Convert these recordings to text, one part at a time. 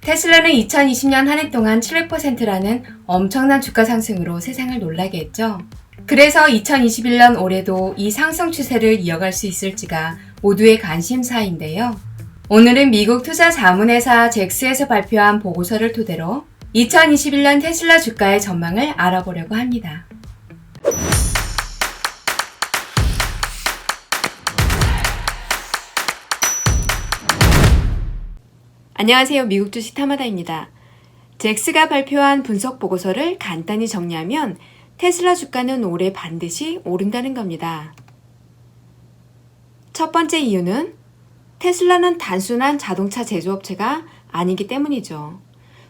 테슬라는 2020년 한 해 동안 700%라는 엄청난 주가 상승으로 세상을 놀라게 했죠. 그래서 2021년 올해도 이 상승 추세를 이어갈 수 있을지가 모두의 관심사인데요. 오늘은 미국 투자 자문회사 잭스에서 발표한 보고서를 토대로 2021년 테슬라 주가의 전망을 알아보려고 합니다. 안녕하세요. 미국 주식 타마다입니다. 잭스가 발표한 분석 보고서를 간단히 정리하면 테슬라 주가는 올해 반드시 오른다는 겁니다. 첫 번째 이유는 테슬라는 단순한 자동차 제조업체가 아니기 때문이죠.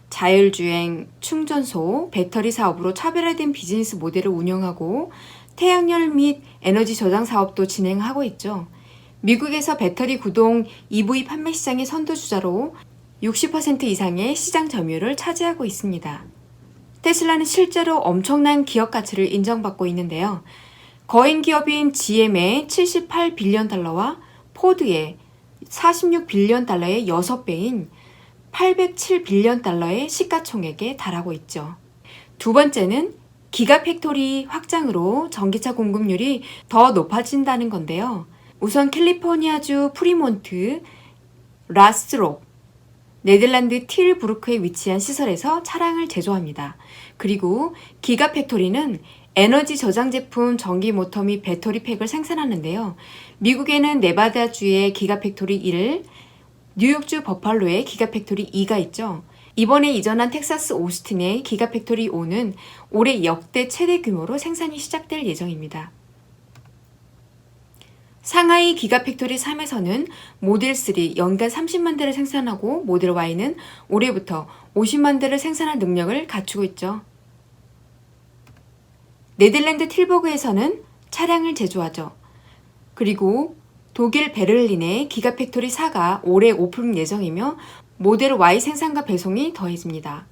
자율주행, 충전소, 배터리 사업으로 차별화된 비즈니스 모델을 운영하고 태양열 및 에너지 저장 사업도 진행하고 있죠. 미국에서 배터리 구동 EV 판매 시장의 선도주자로 60% 이상의 시장 점유율을 차지하고 있습니다. 테슬라는 실제로 엄청난 기업 가치를 인정받고 있는데요. 거인 기업인 GM의 78빌리언 달러와 포드의 46빌리언 달러의 6배인 807빌리언 달러의 시가총액에 달하고 있죠. 두 번째는 기가 팩토리 확장으로 전기차 공급률이 더 높아진다는 건데요. 우선 캘리포니아주 프리몬트, 라스트롭, 네덜란드 틸부르크에 위치한 시설에서 차량을 제조합니다. 그리고 기가 팩토리는 에너지 저장 제품 전기 모터 및 배터리 팩을 생산하는데요. 미국에는 네바다주의 기가 팩토리 1, 뉴욕주 버팔로의 기가 팩토리 2가 있죠. 이번에 이전한 텍사스 오스틴의 기가 팩토리 5는 올해 역대 최대 규모로 생산이 시작될 예정입니다. 상하이 기가팩토리 3에서는 모델 3 연간 30만 대를 생산하고 모델 Y는 올해부터 50만 대를 생산할 능력을 갖추고 있죠. 네덜란드 틸버그에서는 차량을 제조하죠. 그리고 독일 베를린의 기가팩토리 4가 올해 오픈 예정이며 모델 Y 생산과 배송이 더해집니다.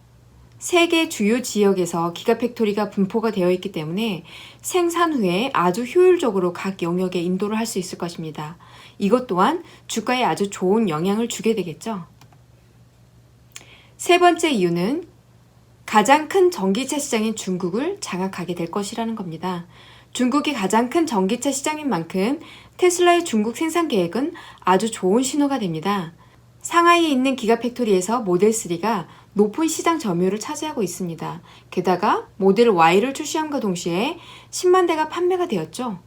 세계 주요 지역에서 기가팩토리가 분포가 되어 있기 때문에 생산 후에 아주 효율적으로 각 영역에 인도를 할 수 있을 것입니다. 이것 또한 주가에 아주 좋은 영향을 주게 되겠죠. 세 번째 이유는 가장 큰 전기차 시장인 중국을 장악하게 될 것이라는 겁니다. 중국이 가장 큰 전기차 시장인 만큼 테슬라의 중국 생산 계획은 아주 좋은 신호가 됩니다. 상하이에 있는 기가팩토리에서 모델 3가 높은 시장 점유율을 차지하고 있습니다. 게다가 모델 Y를 출시함과 동시에 10만 대가 판매가 되었죠.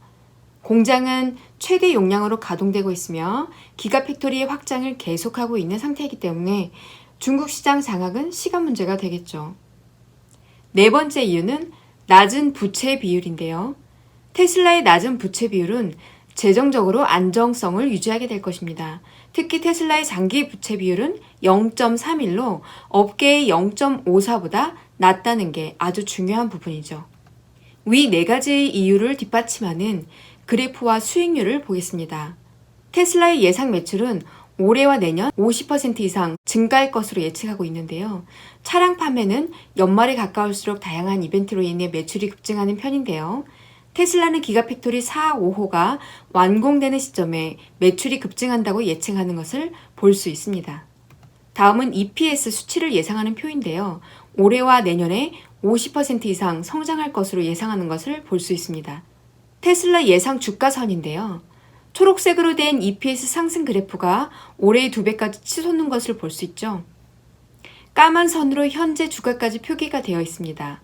공장은 최대 용량으로 가동되고 있으며 기가팩토리의 확장을 계속하고 있는 상태이기 때문에 중국 시장 장악은 시간 문제가 되겠죠. 네 번째 이유는 낮은 부채 비율인데요. 테슬라의 낮은 부채 비율은 재정적으로 안정성을 유지하게 될 것입니다. 특히 테슬라의 장기 부채 비율은 0.31로 업계의 0.54보다 낮다는 게 아주 중요한 부분이죠. 위 네 가지 이유를 뒷받침하는 그래프와 수익률을 보겠습니다. 테슬라의 예상 매출은 올해와 내년 50% 이상 증가할 것으로 예측하고 있는데요. 차량 판매는 연말에 가까울수록 다양한 이벤트로 인해 매출이 급증하는 편인데요. 테슬라는 기가팩토리 4, 5호가 완공되는 시점에 매출이 급증한다고 예측하는 것을 볼 수 있습니다. 다음은 EPS 수치를 예상하는 표인데요. 올해와 내년에 50% 이상 성장할 것으로 예상하는 것을 볼 수 있습니다. 테슬라 예상 주가선인데요. 초록색으로 된 EPS 상승 그래프가 올해의 두 배까지 치솟는 것을 볼 수 있죠. 까만 선으로 현재 주가까지 표기가 되어 있습니다.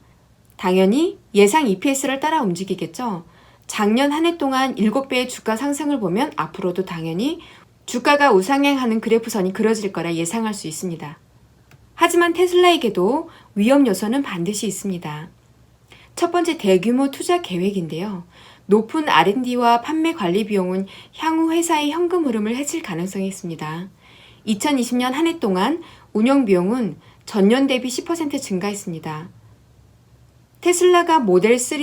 당연히 예상 EPS를 따라 움직이겠죠. 작년 한 해 동안 7배의 주가 상승을 보면 앞으로도 당연히 주가가 우상향하는 그래프선이 그려질 거라 예상할 수 있습니다. 하지만 테슬라에게도 위험 요소는 반드시 있습니다. 첫 번째 대규모 투자 계획인데요. 높은 R&D와 판매 관리 비용은 향후 회사의 현금 흐름을 해칠 가능성이 있습니다. 2020년 한 해 동안 운영 비용은 전년 대비 10% 증가했습니다. 테슬라가 모델 3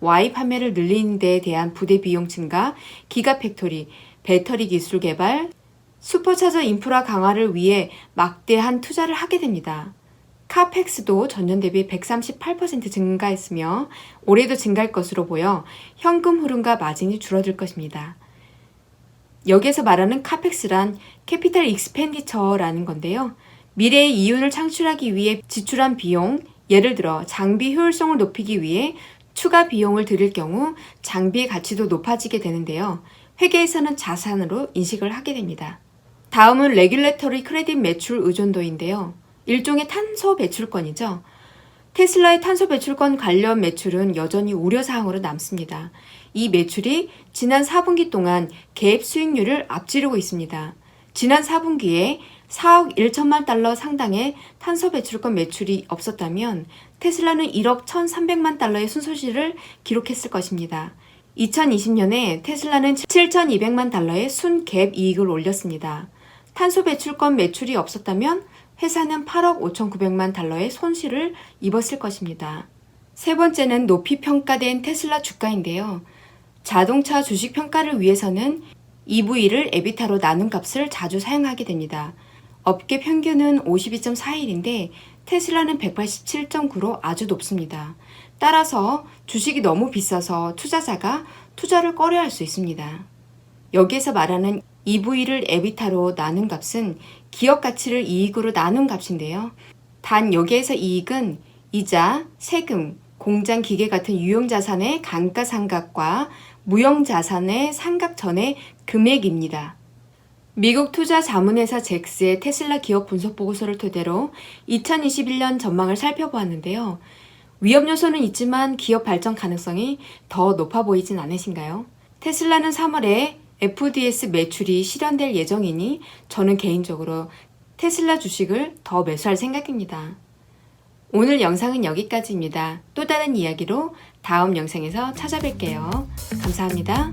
Y 판매를 늘리는 데에 대한 부대 비용 증가, 기가팩토리, 배터리 기술 개발, 슈퍼차저 인프라 강화를 위해 막대한 투자를 하게 됩니다. 카펙스도 전년 대비 138% 증가했으며 올해도 증가할 것으로 보여 현금 흐름과 마진이 줄어들 것입니다. 여기에서 말하는 카펙스란 캐피탈 익스펜디처라는 건데요. 미래의 이윤을 창출하기 위해 지출한 비용, 예를 들어 장비 효율성을 높이기 위해 추가 비용을 들일 경우 장비의 가치도 높아지게 되는데요. 회계에서는 자산으로 인식을 하게 됩니다. 다음은 레귤레터리 크레딧 매출 의존도인데요. 일종의 탄소 배출권이죠. 테슬라의 탄소 배출권 관련 매출은 여전히 우려사항으로 남습니다. 이 매출이 지난 4분기 동안 계획 수익률을 앞지르고 있습니다. 지난 4분기에 4억 1천만 달러 상당의 탄소 배출권 매출이 없었다면 테슬라는 1억 1,300만 달러의 순손실을 기록했을 것입니다. 2020년에 테슬라는 7,200만 달러의 순 갭 이익을 올렸습니다. 탄소 배출권 매출이 없었다면 회사는 8억 5,900만 달러의 손실을 입었을 것입니다. 세 번째는 높이 평가된 테슬라 주가인데요. 자동차 주식 평가를 위해서는 EV를 에비타로 나눈 값을 자주 사용하게 됩니다. 업계 평균은 52.41인데 테슬라는 187.9로 아주 높습니다. 따라서 주식이 너무 비싸서 투자자가 투자를 꺼려 할 수 있습니다. 여기에서 말하는 EV를 에비타로 나눈 값은 기업 가치를 이익으로 나눈 값인데요. 단 여기에서 이익은 이자, 세금, 공장 기계 같은 유용 자산의 감가상각과 무형 자산의 상각 전의 금액입니다. 미국 투자 자문회사 잭스의 테슬라 기업 분석 보고서를 토대로 2021년 전망을 살펴보았는데요. 위험 요소는 있지만 기업 발전 가능성이 더 높아 보이진 않으신가요? 테슬라는 3월에 FDS 매출이 실현될 예정이니 저는 개인적으로 테슬라 주식을 더 매수할 생각입니다. 오늘 영상은 여기까지입니다. 또 다른 이야기로 다음 영상에서 찾아뵐게요. 감사합니다.